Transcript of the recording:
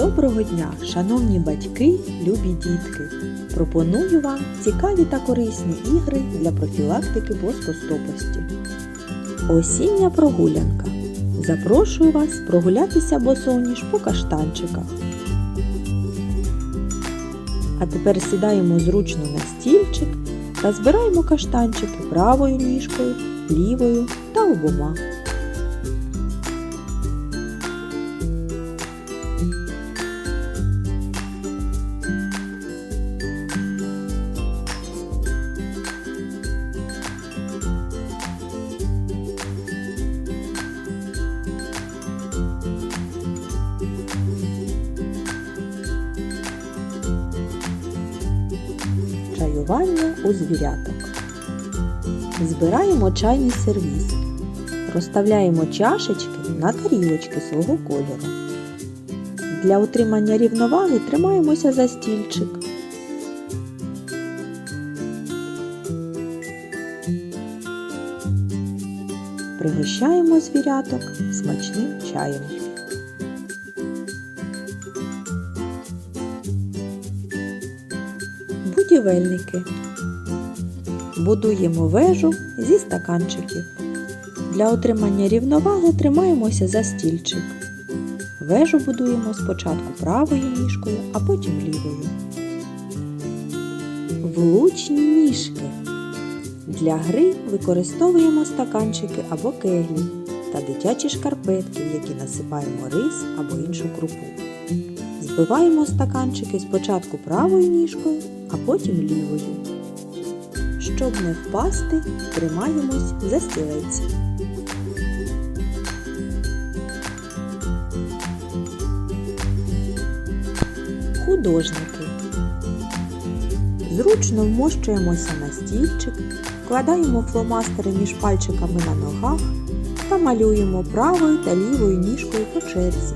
Доброго дня, шановні батьки, любі дітки! Пропоную вам цікаві та корисні ігри для профілактики плоскостопості. Осіння прогулянка. Запрошую вас прогулятися босоніж по каштанчиках. А тепер сідаємо зручно на стільчик та збираємо каштанчики правою ніжкою, лівою та обома. Чаювання у звіряток. Збираємо чайний сервіз. Розставляємо чашечки на тарілочки свого кольору. Для утримання рівноваги тримаємося за стільчик. Пригощаємо звіряток смачним чаєм. Будівельники. Будуємо вежу зі стаканчиків. Для отримання рівноваги тримаємося за стільчик. Вежу будуємо спочатку правою ніжкою, а потім лівою. Влучні ніжки. Для гри використовуємо стаканчики або кеглі та дитячі шкарпетки, які насипаємо рис або іншу крупу. Збиваємо стаканчики спочатку правою ніжкою, а потім лівою. Щоб не впасти, тримаємось за стілець. Художники. Зручно вмощуємося на стільчик, вкладаємо фломастери між пальчиками на ногах та малюємо правою та лівою ніжкою по черзі.